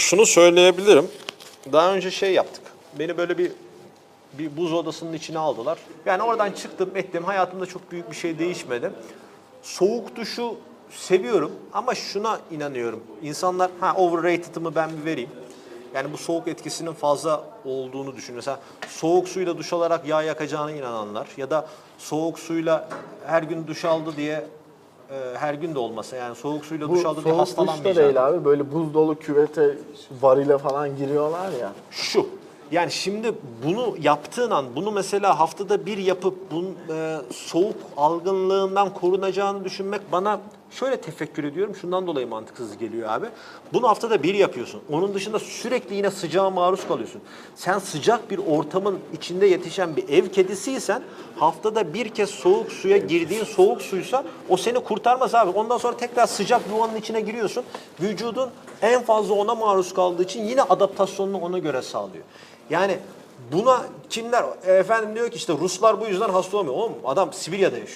şunu söyleyebilirim. Daha önce şey yaptık. Beni böyle bir bir buz odasının içine aldılar. Yani oradan çıktım ettim. Hayatımda çok büyük bir şey değişmedi. Soğuk duşu seviyorum ama şuna inanıyorum. İnsanlar ha overrated'ımı ben bir vereyim. Yani bu soğuk etkisinin fazla olduğunu düşün. Mesela soğuk suyla duş alarak yağ yakacağına inananlar ya da soğuk suyla her gün duş aldı diye e, her gün de olmasa yani soğuk suyla duş aldı diye soğuk duş da değil abi. Böyle buz dolu küvete varile falan giriyorlar ya. şu. Yani şimdi bunu yaptığın an, bunu mesela haftada bir yapıp bunun e, soğuk algınlığından korunacağını düşünmek bana şöyle tefekkür ediyorum. Şundan dolayı mantıksız geliyor abi. Bunu haftada bir yapıyorsun. Onun dışında sürekli yine sıcağa maruz kalıyorsun. Sen sıcak bir ortamın içinde yetişen bir ev kedisiysen haftada bir kez soğuk suya girdiğin soğuk suysa o seni kurtarmaz abi. Ondan sonra tekrar sıcak yuvanın içine giriyorsun. Vücudun en fazla ona maruz kaldığı için yine adaptasyonunu ona göre sağlıyor. Yani buna Çinler efendim diyor ki işte Ruslar bu yüzden hasta olmuyor. Oğlum adam Sibirya'da yaşıyor.